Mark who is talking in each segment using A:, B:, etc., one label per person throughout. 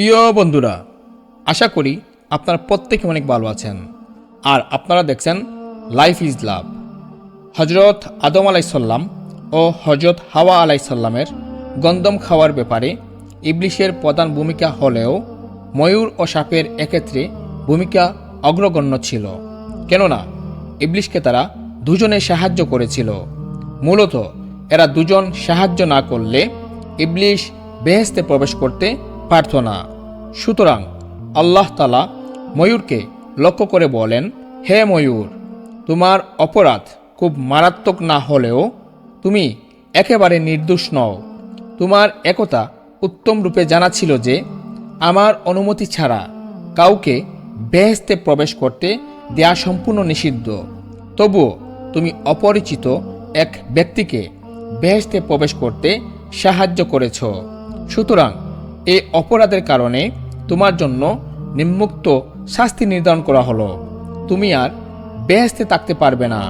A: প্রিয় বন্ধুরা, আশা করি আপনারা প্রত্যেকে অনেক ভালো আছেন। আর আপনারা দেখছেন লাইফ ইজ লাভ হজরত আদম আলাইসাল্লাম ও হজরত হাওয়া আলাইসাল্লামের গন্দম খাওয়ার ব্যাপারে ইবলিশের প্রধান ভূমিকা হলেও ময়ূর ও সাপের এক্ষেত্রে ভূমিকা অগ্রগণ্য ছিল। কেননা, ইবলিশকে তারা দুজনে সাহায্য করেছিল। মূলত, এরা দুজন সাহায্য না করলে ইবলিশ বেহেস্তে প্রবেশ করতে পারত না সুতরাং আল্লাহ তালা ময়ূরকে লক্ষ্য করে বলেন, হে ময়ূর, তোমার অপরাধ খুব মারাত্মক না হলেও তুমি একেবারে নির্দোষ নও। তোমার একতা উত্তম রূপে জানা ছিল যে আমার অনুমতি ছাড়া কাউকে বেহেস্তে প্রবেশ করতে দেয়া সম্পূর্ণ নিষিদ্ধ। তবুও তুমি অপরিচিত এক ব্যক্তিকে বেহেস্তে প্রবেশ করতে সাহায্য করেছ। সুতরাং এই অপরাধের কারণে তোমার জন্য নিম্মুক্ত শাস্তি নির্ধারণ করা হলো। তুমি আর বেহেস্তে থাকতে পারবে না।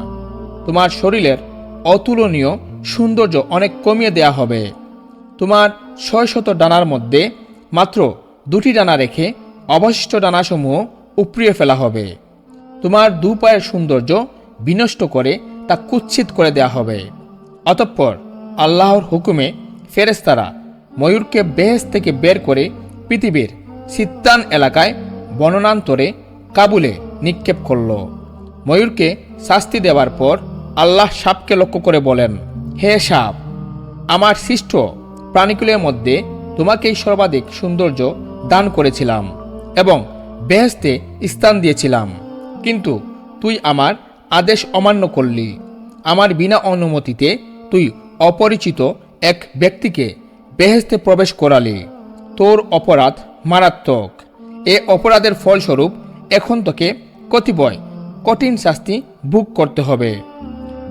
A: তোমার শরীরের অতুলনীয় সৌন্দর্য অনেক কমিয়ে দেয়া হবে। তোমার ছয় শত ডানার মধ্যে মাত্র দুটি ডানা রেখে অবশিষ্ট ডানাসমূহ উপড়িয়ে ফেলা হবে। তোমার দু পায়ের সৌন্দর্য বিনষ্ট করে তা কুচ্ছিত করে দেয়া হবে। অতঃপর আল্লাহর হুকুমে ফেরেস্তারা ময়ূরকে বেহেস থেকে বের করে পৃথিবীর সিত্তান এলাকায় বননান্তরে কাবুলে নিক্ষেপ করল। ময়ূরকে শাস্তি দেওয়ার পর আল্লাহ সাপকে লক্ষ্য করে বলেন, হে সাপ, আমার সৃষ্ট প্রাণীকুলের মধ্যে তোমাকেই সর্বাধিক সৌন্দর্য দান করেছিলাম এবং বেহেস্তে স্থান দিয়েছিলাম। কিন্তু তুই আমার আদেশ অমান্য করলি। আমার বিনা অনুমতিতে তুই অপরিচিত এক ব্যক্তিকে বেহেস্তে প্রবেশ করালি তোর অপরাধ মারাত্মক। এ অপরাধের ফলস্বরূপ এখন তোকে কতিপয় কঠিন শাস্তি ভোগ করতে হবে।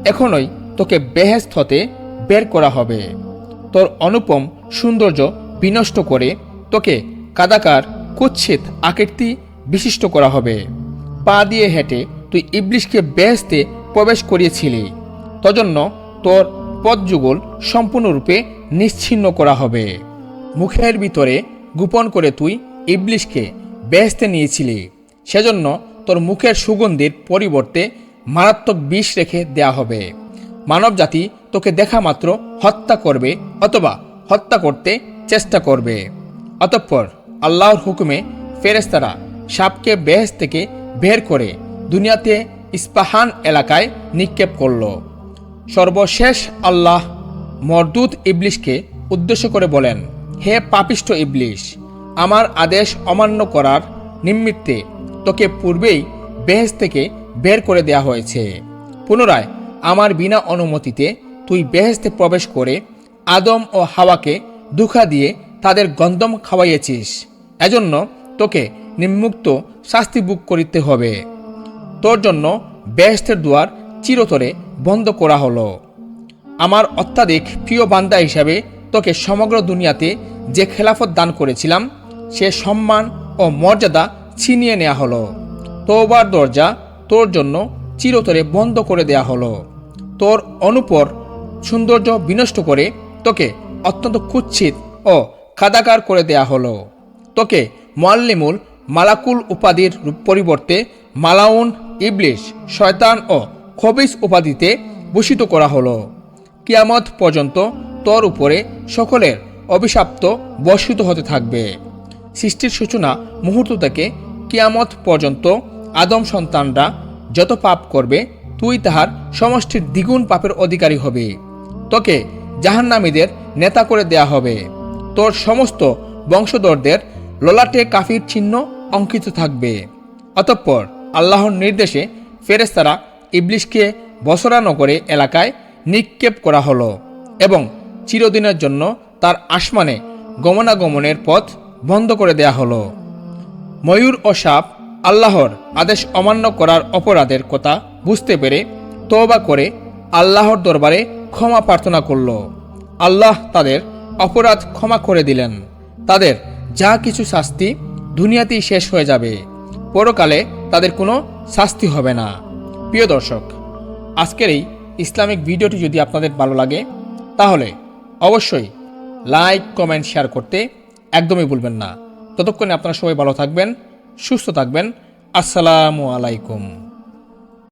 A: এখনই তোকে বেহেস্ত হতে বের করা হবে। তোর অনুপম সৌন্দর্য বিনষ্ট করে তোকে কাদাকার কুচ্ছিত আকৃতি বিশিষ্ট করা হবে। পা দিয়ে হেঁটে তুই ইবলিশকে বেহেস্তে প্রবেশ করিয়েছিলি। তজন্য তোর পদযুগল সম্পূর্ণরূপে নিশ্চিহ্ন করা হবে। মুখের ভিতরে গোপন করে তুই ইবলিশকে বেহেস্তে নিয়েছিলি। সেজন্য তোর মুখের সুগন্ধির পরিবর্তে মারাত্মক বিষ রেখে দেয়া হবে। মানবজাতি তোকে দেখা মাত্র হত্যা করবে অথবা হত্যা করতে চেষ্টা করবে। অতঃপর আল্লাহর হুকুমে ফেরেস্তারা সাপকে বেহেস থেকে বের করে দুনিয়াতে ইস্পাহান এলাকায় নিক্ষেপ করল। সর্বশেষ আল্লাহ মরদুদ ইবলিশকে উদ্দেশ্য করে বলেন, হে পাপিষ্ট ইবলিশ, আমার আদেশ অমান্য করার নিমিত্তে তোকে পূর্বেই বেহেস থেকে বের করে দেয়া হয়েছে। পুনরায় আমার বিনা অনুমতিতে তুই বেহেস্তে প্রবেশ করে আদম ও হাওয়াকে দুঃখা দিয়ে তাদের গন্ধম খাওয়াইয়েছিস। এজন্য তোকে নিম্মুক্ত শাস্তি বুক করিতে হবে। তোর জন্য বেহেস্তের দুয়ার চিরতরে বন্ধ করা হলো। আমার অত্যাধিক প্রিয় বান্দা হিসাবে তোকে সমগ্র দুনিয়াতে যে খেলাফত দান করেছিলাম, সে সম্মান ও মর্যাদা ছিনিয়ে নেওয়া হলো। তোবার দরজা তোর জন্য চিরতরে বন্ধ করে দেয়া হলো। তোর অনুপর সৌন্দর্য বিনষ্ট করে তোকে অত্যন্ত কুচ্ছিত ও কাদাকার করে দেয়া হলো। তোকে মোয়াল্লিমুল মালাকুল উপাধির পরিবর্তে মালাউন ইবলিশ, শয়তান ও খবিস উপাধিতে ভূষিত করা হলো। কিয়ামত পর্যন্ত তোর উপরে সকলের অভিশাপ্ত বর্ষিত হতে থাকবে। সৃষ্টির সূচনা মুহূর্ত থেকে কিয়ামত পর্যন্ত আদম সন্তানরা যত পাপ করবে, তুই তাহার সমষ্টির দ্বিগুণ পাপের অধিকারী হবে। তোকে জাহান্নামীদের নেতা করে দেয়া হবে। তোর সমস্ত বংশধরদের ললাটে কাফির চিহ্ন অঙ্কিত থাকবে। অতঃপর আল্লাহর নির্দেশে ফেরেস্তারা ইবলিশকে বসরা নগরে এলাকায় নিক্ষেপ করা হলো এবং চিরদিনের জন্য তার আসমানে গমনাগমনের পথ বন্ধ করে দেয়া হলো। ময়ূর ও সাপ আল্লাহর আদেশ অমান্য করার অপরাধের কথা বুঝতে পেরে তওবা করে আল্লাহর দরবারে ক্ষমা প্রার্থনা করল। আল্লাহ তাদের অপরাধ ক্ষমা করে দিলেন। তাদের যা কিছু শাস্তি দুনিয়াতেই শেষ হয়ে যাবে। পরকালে তাদের কোনো শাস্তি হবে না। প্রিয় দর্শক, আজকের এই ইসলামিক ভিডিওটি যদি আপনাদের ভালো লাগে, তাহলে অবশ্যই লাইক, কমেন্ট, শেয়ার করতে একদমই ভুলবেন না। ততক্ষণে আপনারা সবাই ভালো থাকবেন, সুস্থ থাকবেন। আসসালামু আলাইকুম।